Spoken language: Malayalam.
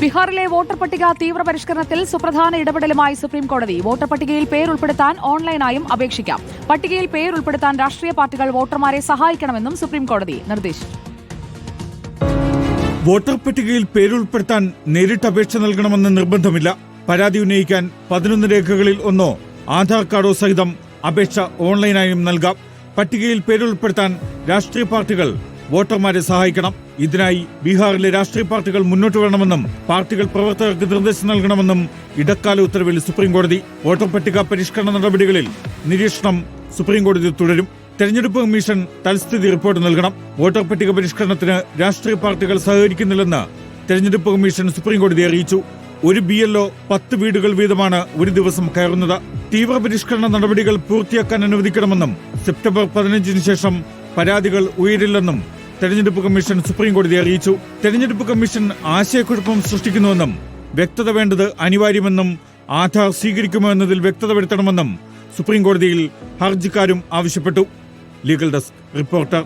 ബീഹാറിലെ വോട്ടർ പട്ടിക തീവ്ര പരിഷ്കരണത്തിൽ സുപ്രധാന ഇടപെടലുമായി സുപ്രീംകോടതി വോട്ടർ പട്ടികയിൽ പേരുൾപ്പെടുത്താൻ ഓൺലൈനായും അപേക്ഷിക്കാം. പട്ടികയിൽ പേരുൾപ്പെടുത്താൻ രാഷ്ട്രീയ പാർട്ടികൾ വോട്ടർമാരെ സഹായിക്കണമെന്നും സുപ്രീംകോടതി നിർദ്ദേശിച്ചു. വോട്ടർ പട്ടികയിൽ പേരുൾപ്പെടുത്താൻ നേരിട്ട് അപേക്ഷ നൽകണമെന്ന് നിർബന്ധമില്ല. പരാതി ഉന്നയിക്കാൻ പതിനൊന്ന് രേഖകളിൽ ഒന്നോ ആധാർ കാർഡോ സഹിതം അപേക്ഷ ഓൺലൈനായും നൽകാം. പട്ടികയിൽ പേരുൾപ്പെടുത്താൻ രാഷ്ട്രീയ പാർട്ടികൾ വോട്ടർമാരെ സഹായിക്കണം. ഇതിനായി ബീഹാറിലെ രാഷ്ട്രീയ പാർട്ടികൾ മുന്നോട്ട് വരണമെന്നും പാർട്ടികൾ പ്രവർത്തകർക്ക് നിർദ്ദേശം നൽകണമെന്നും ഇടക്കാല ഉത്തരവിൽ സുപ്രീംകോടതി വോട്ടർ പട്ടിക പരിഷ്കരണ നടപടികളിൽ നിരീക്ഷണം സുപ്രീംകോടതി തുടരും. തെരഞ്ഞെടുപ്പ് കമ്മീഷൻ തൽസ്ഥിതി റിപ്പോർട്ട് നൽകണം. വോട്ടർ പട്ടിക പരിഷ്കരണത്തിന് രാഷ്ട്രീയ പാർട്ടികൾ സഹകരിക്കുന്നില്ലെന്ന് തെരഞ്ഞെടുപ്പ് കമ്മീഷൻ സുപ്രീംകോടതിയെ അറിയിച്ചു. ഒരു ബി എൽഒ പത്ത് വീടുകൾ വീതമാണ് ഒരു ദിവസം കയറുന്നത്. തീവ്ര പരിഷ്കരണ നടപടികൾ പൂർത്തിയാക്കാൻ അനുവദിക്കണമെന്നും സെപ്റ്റംബർ പതിനഞ്ചിന് ശേഷം പരാതികൾ ഉയരില്ലെന്നും തെരഞ്ഞെടുപ്പ് കമ്മീഷൻ സുപ്രീംകോടതി അറിയിച്ചു. തെരഞ്ഞെടുപ്പ് കമ്മീഷൻ ആശയക്കുഴപ്പം സൃഷ്ടിക്കുന്നുവെന്നും വ്യക്തത വേണ്ടത് അനിവാര്യമെന്നും ആധാർ സ്വീകരിക്കുമോ എന്നതിൽ വ്യക്തത വരുത്തണമെന്നും സുപ്രീംകോടതിയിൽ ഹർജിക്കാരും ആവശ്യപ്പെട്ടു. Legal desk reporter